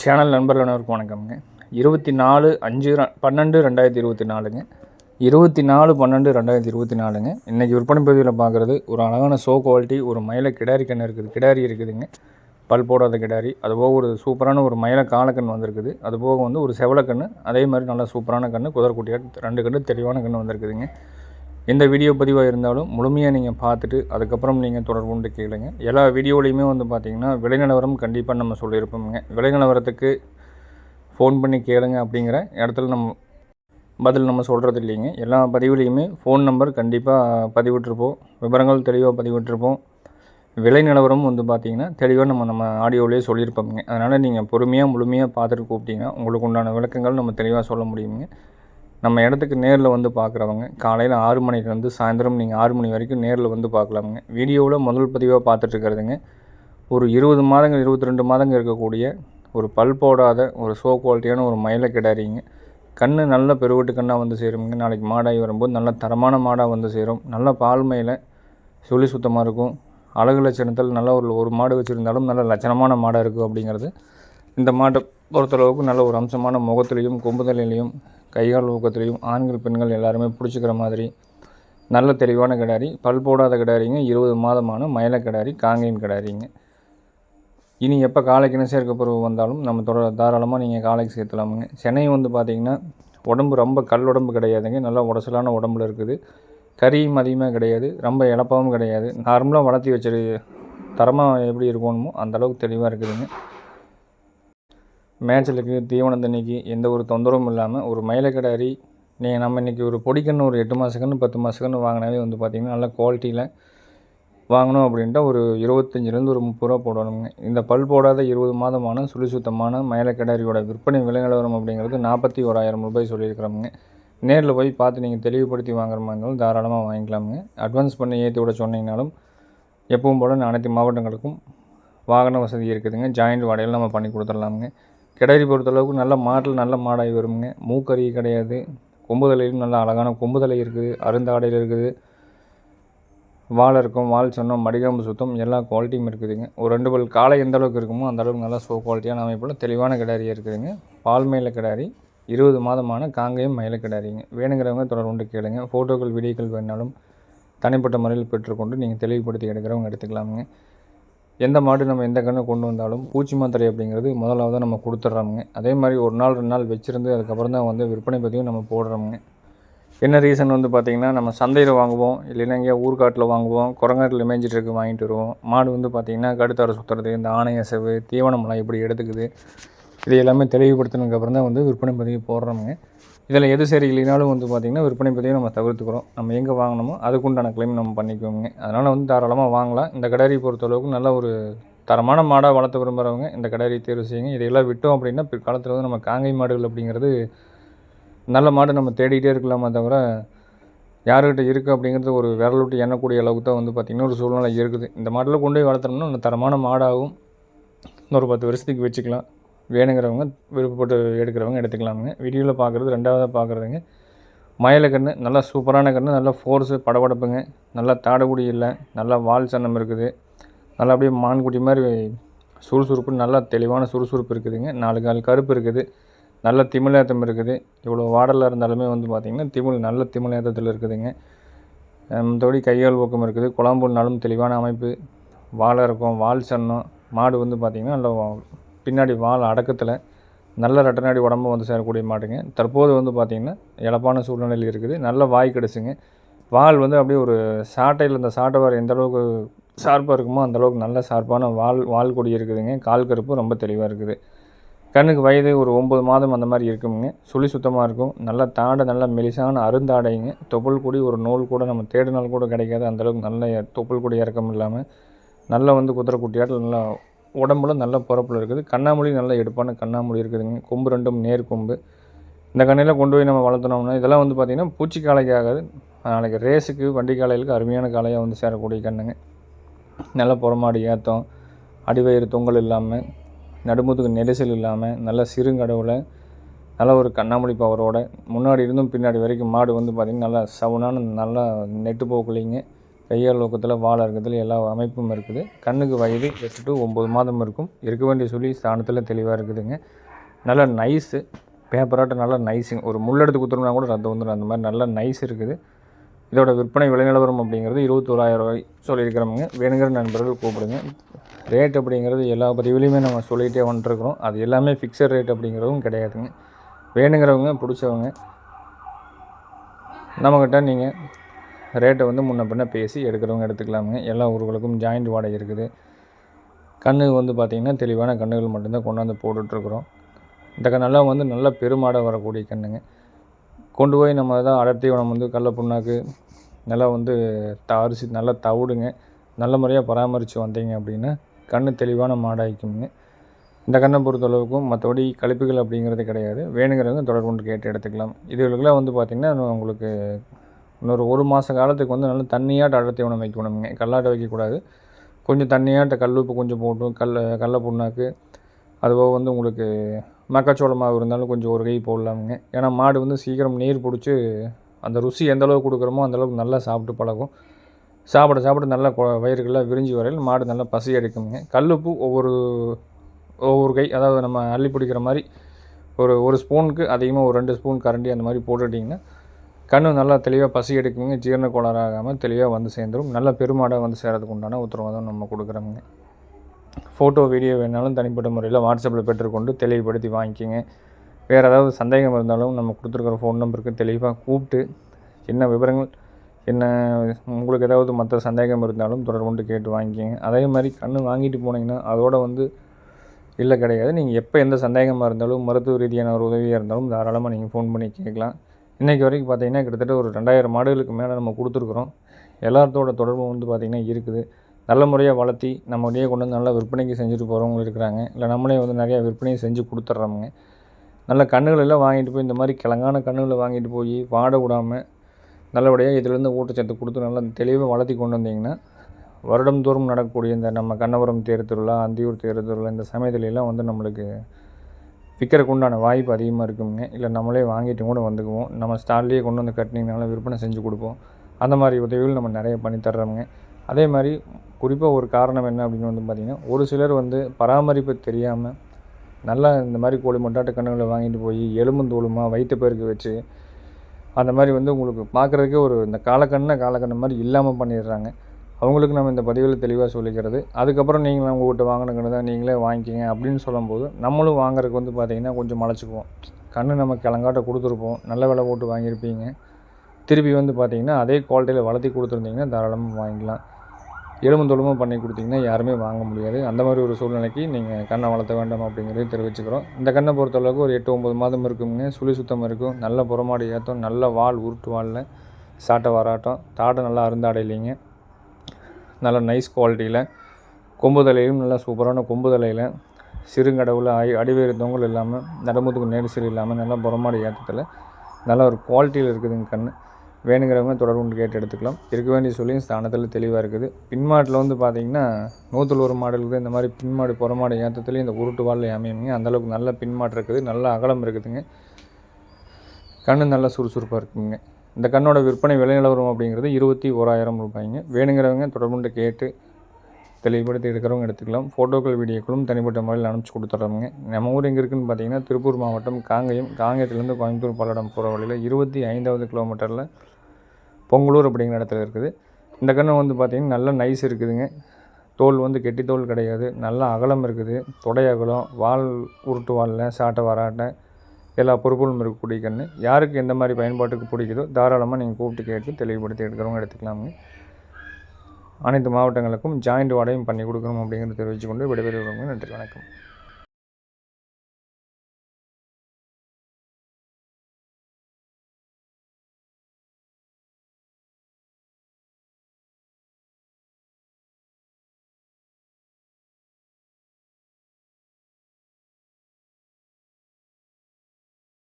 Channel நண்பர்கள் வணக்கம்ங்க. இருபத்தி நாலு அஞ்சு பன்னெண்டு ரெண்டாயிரத்தி இருபத்தி நாலுங்க இருபத்தி நாலு பன்னெண்டு ரெண்டாயிரத்தி இருபத்தி நாலுங்க இன்றைக்கி விற்பனை பதிவில் பார்க்குறது ஒரு அழகான சோ குவாலிட்டி ஒரு மயில கிடாரி கன்று இருக்குது கிடாரி இருக்குதுங்க. பல் போடாத கிடாரி அதுபோக ஒரு சூப்பரான ஒரு மயில காலக்கண் வந்திருக்குது. அதுபோக வந்து ஒரு செவலக்கன்று அதே மாதிரி நல்ல சூப்பரான கன்று குதிரக்குட்டியாக ரெண்டு கன்று தெளிவான கன்று வந்திருக்குதுங்க. எந்த வீடியோ பதிவாக இருந்தாலும் முழுமையாக நீங்கள் பார்த்துட்டு அதுக்கப்புறம் நீங்கள் தொடர்பு கொண்டு கேளுங்க. எல்லா வீடியோலையுமே வந்து பார்த்திங்கன்னா விலை நிலவரம் கண்டிப்பாக நம்ம சொல்லியிருப்போமுங்க. விலை நிலவரத்துக்கு ஃபோன் பண்ணி கேளுங்க அப்படிங்கிற இடத்துல நம்ம பதில் நம்ம சொல்கிறது இல்லைங்க. எல்லா பதிவுலேயுமே ஃபோன் நம்பர் கண்டிப்பாக பதிவிட்டிருப்போம். விவரங்கள் தெளிவாக பதிவிட்டிருப்போம். விலை நிலவரம் வந்து பார்த்தீங்கன்னா தெளிவாக நம்ம நம்ம ஆடியோவிலே சொல்லியிருப்போமுங்க. அதனால் நீங்கள் பொறுமையாக முழுமையாக பார்த்துட்டு கூப்பிட்டீங்கன்னா உங்களுக்கு உண்டான விளக்கங்கள் நம்ம தெளிவாக சொல்ல முடியுங்க. நம்ம இடத்துக்கு நேரில் வந்து பார்க்குறவங்க காலையில் ஆறு மணிலேருந்து சாயந்தரம் நீங்கள் ஆறு மணி வரைக்கும் நேரில் வந்து பார்க்கலாமுங்க வீடியோவில் முதல் பதிவாக பார்த்துட்டு இருக்கிறதுங்க ஒரு இருபது மாதங்கள் இருபத்தி ரெண்டு மாதங்கள் இருக்கக்கூடிய ஒரு பல் போடாத ஒரு சோ குவாலிட்டியான ஒரு மயிலை கிடாரிங்க. கண் நல்ல பெருவெட்டு கண்ணாக வந்து சேருங்க நாளைக்கு மாடாகி வரும்போது நல்ல தரமான மாடாக வந்து சேரும். நல்ல பால் மயில சுழி சுத்தமாக இருக்கும். அழகு லட்சணத்தில் நல்ல ஒரு ஒரு மாடு வச்சுருந்தாலும் நல்ல லட்சணமான மாடாக இருக்கும் அப்படிங்கிறது. இந்த மாட்டை பொறுத்தளவுக்கு நல்ல ஒரு அம்சமான முகத்துலேயும் கொம்புதலையிலையும் கைகால் ஊக்கத்துலேயும் ஆண்கள் பெண்கள் எல்லாருமே பிடிச்சிக்கிற மாதிரி. நல்ல தெளிவான கிடாரி பல் போடாத கிடாரிங்க இருபது மாதமான மயில கிடாரி காங்கேயம் கிடாரிங்க. இனி எப்போ காலைக்குன்னு சேர்க்க பருவம் வந்தாலும் நம்ம தொட தாராளமாக நீங்கள் காலைக்கு சேர்த்துலாமுங்க. சென்னை வந்து பார்த்திங்கன்னா உடம்பு ரொம்ப கல் உடம்பு கிடையாதுங்க. நல்லா உடசலான உடம்புல இருக்குது. கறியும் அதிகமாக கிடையாது. ரொம்ப இழப்பாகவும் கிடையாது. நார்மலாக வளர்த்தி வச்சு தரமாக எப்படி இருக்கணுமோ அந்த அளவுக்கு தெளிவாக இருக்குதுங்க. மேய்ச்சலுக்கு தீவனம் தண்ணிக்கு எந்த ஒரு தொந்தரவும் இல்லாமல் ஒரு மயிலக்கடாரி நீங்கள் நம்ம இன்றைக்கி ஒரு பொடிக்கன்று ஒரு எட்டு மாதக்கன்று பத்து மாதக்கன்று வாங்கினாவே வந்து பார்த்திங்கன்னா நல்ல குவாலிட்டியில் வாங்கணும் அப்படின்ட்டு ஒரு இருபத்தஞ்சிலேருந்து ஒரு முப்பது ரூபா போடணுங்க. இந்த பல் போடாத இருபது மாதமான சுழி சுத்தமான மயிலக்கடாரியோட விற்பனை விலை நிலவரம் அப்படிங்கிறது நாற்பத்தி ஓராயிரம் ரூபாய் சொல்லியிருக்கிறோமுங்க. நேரில் போய் பார்த்து நீங்கள் தெளிவுபடுத்தி வாங்குற மாதிரி இருந்தாலும் தாராளமாக வாங்கிக்கலாமுங்க. அட்வான்ஸ் பண்ணி ஏற்றி விட சொன்னீங்கனாலும் எப்பவும் போல் அனைத்து மாவட்டங்களுக்கும் வாகன வசதி இருக்குதுங்க. ஜாயிண்ட் வாடகையில் நம்ம பண்ணி கொடுத்துடலாமுங்க. கிடாரி பொறுத்தளவுக்கு நல்ல மாட்டில் நல்ல மாடாகி வருங்க மூக்கறி கிடையாது. கொம்புதலையும் நல்ல அழகான கொம்புதலை இருக்குது. அருந்தாடையில் இருக்குது. வால் இருக்கும் வால் சொன்னோம் மடிகாம்பு சுத்தம் எல்லா குவாலிட்டியும் இருக்குதுங்க. ஒரு ரெண்டு பல் காலை எந்த அளவுக்கு இருக்குமோ அந்த அளவுக்கு நல்லா சோ குவாலிட்டியான அமைப்பில் தெளிவான கிடாரியாக இருக்குதுங்க. பால் மயில கிடாரி இருபது மாதமான காங்கையும் மயில கிடாரிங்க. வேணுங்கிறவங்க தொடர்பு கொண்டு கேளுங்க. ஃபோட்டோக்கள் வீடியோக்கள் வேணாலும் தனிப்பட்ட முறையில் பெற்றுக்கொண்டு நீங்கள் தெளிவுபடுத்தி எடுக்கிறவங்க எடுத்துக்கலாமுங்க. எந்த மாடு நம்ம எந்த கன்று கொண்டு வந்தாலும் பூச்சி மாத்திரை அப்படிங்கிறது முதலாவது நம்ம கொடுத்துட்றோமுங்க. அதே மாதிரி ஒரு நாள் ரெண்டு நாள் வச்சுருந்து அதுக்கப்புறம் தான் வந்து விற்பனை பதிவும் நம்ம போடுறோமுங்க. என்ன ரீசன் வந்து பார்த்திங்கன்னா நம்ம சந்தையில் வாங்குவோம் இல்லைன்னா எங்கேயா ஊர்காட்டில் வாங்குவோம் குரங்காட்டில் மேய்ஞ்சிட்டு இருக்கு வாங்கிட்டு வருவோம். மாடு வந்து பார்த்திங்கன்னா கடுத்தார சுற்றுறது இந்த ஆணை அசைவு தீவனமெல்லாம் எப்படி எடுத்துக்குது இது எல்லாமே தெளிவுபடுத்தினதுக்கப்புறம் தான் வந்து விற்பனை பதிவு போடுறோமுங்க. இதில் எது சரி இல்லைனாலும் வந்து பார்த்திங்கன்னா விற்பனை பதிவை நம்ம தவிர்த்துக்கிறோம். நம்ம எங்கே வாங்கினோமோ அதுக்குண்டான கிளைம் நம்ம பண்ணிக்குவோங்க அதனால் வந்து தாராளமாக வாங்கலாம். இந்த கடாரி பொறுத்தளவுக்கு நல்ல ஒரு தரமான மாடாக வளர்த்த விரும்புகிறவங்க இந்த கடாரி தேர்வு செய்யுங்க. இதையெல்லாம் விட்டோம் அப்படின்னா பிற்காலத்தில் வந்து நம்ம காங்கை மாடுகள் அப்படிங்கிறது நல்ல மாடு நம்ம தேடிகிட்டே இருக்கலாமே தவிர யாருக்கிட்ட இருக்குது அப்படிங்கிறது ஒரு விரல் விட்டு எண்ணக்கூடிய அளவுக்கு தான் வந்து பார்த்திங்கன்னா ஒரு சூழ்நிலை இருக்குது. இந்த மாடலில் கொண்டு போய் வளர்த்தோம்னா நல்ல தரமான மாடாகும் இன்னொரு பத்து வருஷத்துக்கு வச்சுக்கலாம். வேணுங்கிறவங்க விருப்பப்பட்டு எடுக்கிறவங்க எடுத்துக்கலாமுங்க. வீடியோவில் பார்க்குறது ரெண்டாவதாக பார்க்குறதுங்க மயில கன்று நல்லா சூப்பரான கன்று நல்லா ஃபோர்ஸு படபடப்புங்க. நல்லா தாடகுடி இல்லை நல்லா வால் சன்னம் இருக்குது. நல்லா அப்படியே மான்குட்டி மாதிரி சுறுசுறுப்பு நல்லா தெளிவான சுறுசுறுப்பு இருக்குதுங்க. நாலு கால் கருப்பு இருக்குது. நல்ல திமிழேத்தம் இருக்குது. இவ்வளோ வாடலாக இருந்தாலுமே வந்து பார்த்திங்கன்னா திமிழ் நல்ல திமிழேத்தத்தில் இருக்குதுங்க. மற்றபடி கையால் ஊக்கம் இருக்குது. குழம்புனாலும் தெளிவான அமைப்பு. வாழை இருக்கும் வால் சன்னம் மாடு வந்து பார்த்திங்கன்னா நல்லா பின்னாடி வால் அடக்கத்தில் நல்ல ரெட்டநாடி உடம்பு வந்து சேரக்கூடிய மாட்டுங்க. தற்போது வந்து பார்த்திங்கன்னா இழப்பான சூழ்நிலையில் இருக்குது. நல்ல வாய் கிடச்சுங்க. வால் வந்து அப்படியே ஒரு சாட்டையில் இந்த சாட்டை வார் எந்த அளவுக்கு ஷார்ப்பாக இருக்குமோ அந்த அளவுக்கு நல்ல ஷார்ப்பான வால் வால் கொடி இருக்குதுங்க. கால் கருப்பு ரொம்ப தெளிவாக இருக்குது. கண்ணுக்கு வயது ஒரு ஒம்பது மாதம் அந்த மாதிரி இருக்குங்க. சுழி சுத்தமாக இருக்கும். நல்லா தாடை நல்ல மெலிசான அருந்தாடைங்க. தொப்புள் கொடி ஒரு நூல் கூட நம்ம தேடினால் கூட கிடைக்காது. அந்தளவுக்கு நல்ல தொப்புள் கொடி இறக்கம் இல்லாமல் நல்லா வந்து குதிரை குட்டியாட்டில் நல்லா உடம்புல நல்ல பிறப்பில் இருக்குது. கண்ணாமொழி நல்ல எடுப்பான கண்ணாமொழி இருக்குதுங்க கொம்பு ரெண்டும் நேர் கொம்பு. இந்த கண்ணையில் கொண்டு போய் நம்ம வளர்த்துனோம்னா இதெல்லாம் வந்து பார்த்திங்கன்னா பூச்சி காளைக்கு ஆகாது. நாளைக்கு ரேஸுக்கு வண்டி காளைகளுக்கு அருமையான காளையாக வந்து சேரக்கூடிய கண்ணுங்க. நல்ல புறமாடி ஏற்றம் அடிவயிறு தொங்கல் இல்லாமல் நடுமுதுகு நெரிசல் இல்லாமல் நல்ல சிறுங்கடவுளை நல்ல ஒரு கண்ணாமொழி பவரோட. முன்னாடி இருந்தும் பின்னாடி வரைக்கும் மாடு வந்து பார்த்திங்கன்னா நல்லா சவுனான நல்லா நெட்டு போக்குலிங்க கையால் நோக்கத்தில் வாழை இருக்கிறதுல எல்லா அமைப்பும் இருக்குது. கண்ணுக்கு வயது எட்டு டு ஒம்பது மாதம் இருக்கும். இருக்க வேண்டிய சொல்லி ஸ்தானத்தில் தெளிவாக இருக்குதுங்க. நல்ல நைஸு பேப்பராட்டம் நல்லா நைஸுங்க ஒரு முள்ளெடுத்து குத்துறோம்னா கூட ரத்தம் வந்துடும் அந்த மாதிரி நல்ல நைஸ் இருக்குது. இதோட விற்பனை விலைநிலவரம் அப்படிங்கிறது இருபத்தோராயிரம் ரூபாய் சொல்லியிருக்கிறோமுங்க. வேணுங்கிற நண்பர்கள் கூப்பிடுங்க. ரேட் அப்படிங்கிறது எல்லா பதிவுலையுமே நம்ம சொல்லிகிட்டே வந்துட்டுருக்குறோம் அது எல்லாமே ஃபிக்ஸட் ரேட் அப்படிங்கிறதும் கிடையாதுங்க. வேணுங்கிறவங்க பிடிச்சவங்க நம்மக்கிட்ட நீங்கள் ரேட்டை வந்து முன்ன பின்ன பேசி எடுக்கிறவங்க எடுத்துக்கலாமுங்க. எல்லா ஊர்களுக்கும் ஜாயிண்ட் வாடகை இருக்குது. கண்ணு வந்து பார்த்திங்கன்னா தெளிவான கண்ணுகள் மட்டும்தான் கொண்டாந்து போட்டுட்ருக்குறோம். இந்த கண்ணெல்லாம் வந்து நல்ல பெருமாடாக வரக்கூடிய கண்ணுங்க. கொண்டு போய் நம்ம தான் அடர்த்தி உணவு வந்து கடல புண்ணாக்கு நல்லா வந்து த அரிசி நல்லா தவிடுங்க. நல்ல முறையாக பராமரித்து வந்தீங்க அப்படின்னா கண் தெளிவான மாடாய்க்குங்க இந்த கண்ணை பொறுத்தளவுக்கும் மற்றபடி கழிப்புகள் அப்படிங்கிறது கிடையாது. வேணுங்கிறவங்க தொடர்பு கொண்டு கேட்டு எடுத்துக்கலாம். இதுகளுக்கெல்லாம் வந்து பார்த்திங்கன்னா உங்களுக்கு இன்னொரு ஒரு மாத காலத்துக்கு வந்து நல்லா தண்ணியாட்ட அடர்த்தி உணவு வைக்கணுங்க கல்லாட்டை வைக்கக்கூடாது. கொஞ்சம் தண்ணியாட்ட கல் உப்பு கொஞ்சம் போட்டும் கல் கடல புண்ணாக்கு. அதுபோக வந்து உங்களுக்கு மக்காச்சோள மாவு இருந்தாலும் கொஞ்சம் ஒரு கை போடலாமுங்க ஏன்னா மாடு வந்து சீக்கிரம் நீர் பிடிச்சி அந்த ருசி எந்த அளவுக்கு கொடுக்குறோமோ அந்தளவுக்கு நல்லா சாப்பிட்டு பழகும். சாப்பிட சாப்பிட நல்லா வயிறுகள்லாம் விரிஞ்சு வரையில் மாடு நல்லா பசி எடுக்குங்க கல்லுப்பு ஒவ்வொரு ஒவ்வொரு கை அதாவது நம்ம அள்ளி பிடிக்கிற மாதிரி ஒரு ஒரு ஸ்பூனுக்கு அதிகமாக ஒரு ரெண்டு ஸ்பூன் கரண்டி அந்த மாதிரி போட்டுட்டிங்கன்னா கண்ணு நல்லா தெளிவாக பசி எடுக்குங்க. ஜீரண கோளாறு ஆகாமல் தெளிவாக வந்து சேர்ந்துடும் நல்ல பெருமாடாக வந்து சேரதுக்கு உண்டான உத்தரவாதம் நம்ம கொடுக்குறோங்க ஃபோட்டோ வீடியோ வேணாலும் தனிப்பட்ட முறையில் வாட்ஸ்அப்பில் பெற்றுக்கொண்டு தெளிவுபடுத்தி வாங்கிக்கிங்க. வேறு ஏதாவது சந்தேகம் இருந்தாலும் நம்ம கொடுத்துருக்குற ஃபோன் நம்பருக்கு தெளிவாக கூப்பிட்டு என்ன விவரங்கள் என்ன உங்களுக்கு ஏதாவது மற்ற சந்தேகம் இருந்தாலும் தொடர்பு கொண்டு கேட்டு வாங்கிக்கிங்க. அதே மாதிரி கண் வாங்கிட்டு போனீங்கன்னா அதோட வந்து இல்லை கிடையாது. நீங்கள் எப்போ எந்த சந்தேகமாக இருந்தாலும் மருத்துவ ரீதியான ஒரு உதவியாக இருந்தாலும் தாராளமாக நீங்கள் ஃபோன் பண்ணி கேட்கலாம். இன்றைக்கி வரைக்கும் பார்த்தீங்கன்னா கிட்டத்தட்ட ஒரு ரெண்டாயிரம் மாடுகளுக்கு மேலே நம்ம கொடுத்துருக்குறோம். எல்லாத்தோட தொடர்பும் வந்து பார்த்திங்கன்னா இருக்குது. நல்ல முறையாக வளர்த்தி நம்மகிட்டயே கொண்டு வந்து நல்லா விற்பனைக்கு செஞ்சுட்டு போகிறவங்களும் இருக்கிறாங்க. இல்லை நம்மளே வந்து நிறையா விற்பனையும் செஞ்சு கொடுத்துட்றோமுங்க. நல்ல கண்ணுகளெல்லாம் வாங்கிட்டு போய் இந்த மாதிரி கிழங்கான கண்ணுகளை வாங்கிட்டு போய் வாட விடாமல் நல்லபடியாக இதுலேருந்து ஊட்டச்சத்து கொடுத்து நல்லா தெளிவாக வளர்த்தி கொண்டு வந்தீங்கன்னா வருடந்தோறும் நடக்கக்கூடிய இந்த நம்ம கண்ணபுரம் தேர் திருவிழா அந்தியூர் தேர் திருவிழா இந்த சமயத்துலலாம் வந்து நம்மளுக்கு விற்கிறக்கு உண்டான வாய்ப்பு அதிகமாக இருக்குங்க. இல்லை நம்மளே வாங்கிட்டு கூட வந்துக்குவோம். நம்ம ஸ்டால்லேயே கொண்டு வந்து கட்டினீங்கனால விற்பனை செஞ்சு கொடுப்போம். அந்த மாதிரி உதவிகள் நம்ம நிறைய பண்ணி தர்றோங்க அதே மாதிரி குறிப்பாக ஒரு காரணம் என்ன அப்படின்னு வந்து பார்த்திங்கன்னா ஒரு சிலர் வந்து பராமரிப்பு தெரியாமல் நல்லா இந்த மாதிரி கோழி மொட்டாட்டு கண்ணுகளை வாங்கிட்டு போய் எலும்பும் தோலுமாக வயிற்று பெருக்கு வச்சு அந்த மாதிரி வந்து உங்களுக்கு பார்க்குறதுக்கே ஒரு இந்த காலக்கண்ணை காலக்கண்ணை மாதிரி இல்லாமல் பண்ணிடுறாங்க. அவங்களுக்கு நம்ம இந்த பதிவில் தெளிவாக சொல்லிக்கிறது. அதுக்கப்புறம் நீங்கள் உங்கள்கிட்ட வாங்கின தான் நீங்களே வாங்கிக்கிங்க அப்படின்னு சொல்லும்போது நம்மளும் வாங்குறதுக்கு வந்து பார்த்திங்கன்னா கொஞ்சம் மலைச்சிக்குவோம். கண் நம்ம கிளங்காட்ட கொடுத்துருப்போம். நல்ல விலை போட்டு வாங்கியிருப்பீங்க. திருப்பி வந்து பார்த்திங்கன்னா அதே குவாலிட்டியில் வளர்த்தி கொடுத்துருந்தீங்கன்னா தாராளமாக வாங்கிக்கலாம். எலும்பு தொழுமும் பண்ணி கொடுத்தீங்கன்னா யாருமே வாங்க முடியாது. அந்த மாதிரி ஒரு சூழ்நிலைக்கு நீங்கள் கண்ணை வளர்த்த வேண்டாம் அப்படிங்கிறதையும் தெரிவிச்சுக்கிறோம். இந்த கண்ணை பொறுத்தளவுக்கு ஒரு எட்டு ஒம்பது மாதம் இருக்குங்க. சுழி சுத்தம் இருக்கும். நல்ல புறமாடி ஏற்றம் நல்ல வால் உருட்டு வாலில். சாட்டை வராட்டம். தாட்டை நல்லா அருந்தாடையிலிங்க. நல்ல நைஸ் குவாலிட்டியில் கொம்பு தலையிலும் நல்லா சூப்பரான கொம்பு தலையில் சிறுங்கடவுல அடி அடிவேறு தொங்கல் இல்லாமல் நடுமுதுக்கு நெரிசல் இல்லாமல் நல்லா புறமாடி ஏற்றத்தில் நல்ல ஒரு குவாலிட்டியில் இருக்குதுங்க கண் வேணுங்கிறவங்க தொடர்பு கொண்டு கேட்டு எடுத்துக்கலாம். இருக்க வேண்டிய சொல்லியும் ஸ்தானத்தில் தெளிவாக இருக்குது. பின்மாட்டில் வந்து பார்த்திங்கன்னா நூற்றில் ஒரு மாடலுக்கு இந்த மாதிரி பின்மாடு புறமாடு ஏற்றத்துலேயும் இந்த உருட்டு வாழில் அமையுங்க. அந்தளவுக்கு நல்ல பின்மாட்டு இருக்குது. நல்ல அகலம் இருக்குதுங்க. கண் நல்லா சுறுசுறுப்பாக இருக்குங்க. இந்த கண்ணோட விற்பனை விலை நிலவரம் அப்படிங்கிறது இருபத்தி ஓராயிரம் ரூபாய்ங்க. வேணுங்கிறவங்க தொடர்புண்டு கேட்டு தெளிவுபடுத்தி எடுக்கிறவங்க எடுத்துக்கலாம். ஃபோட்டோக்கள் வீடியோக்களும் தனிப்பட்ட முறையில் அனுப்பிச்சி கொடுத்துட்றோங்க நம்ம ஊர் எங்கே இருக்குதுன்னு பார்த்தீங்கன்னா திருப்பூர் மாவட்டம் காங்கயம் காங்கயத்துலேருந்து கோயம்புத்தூர் பல்லடம் போகிற வழியில் இருபத்தி ஐந்தாவது கிலோமீட்டரில் பொங்கலூர் அப்படிங்கிற இடத்துல இருக்குது. இந்த கன்று வந்து பார்த்திங்கன்னா நல்லா நைஸ் இருக்குதுங்க. தோல் வந்து கெட்டி தோல் கிடையாது. நல்ல அகலம் இருக்குது. தொடை அகலம் வால் உருட்டு வாலில் சாட்டை வராட்டை எல்லா பொறுப்புகளும் இருக்கக்கூடிய கன்று. யாருக்கு எந்த மாதிரி பயன்பாட்டுக்கு பிடிக்குதோ தாராளமாக நீங்கள் கூப்பிட்டு கேட்டு தெளிவுபடுத்தி எடுக்கிறவங்க எடுத்துக்கலாமுங்க. அனைத்து மாவட்டங்களுக்கும் ஜாயிண்ட் வாடகையும் பண்ணி கொடுக்கணும் அப்படிங்கிறத தெரிவித்துக்கொண்டு விடைபெறுகிறவங்க நன்றி வணக்கம்.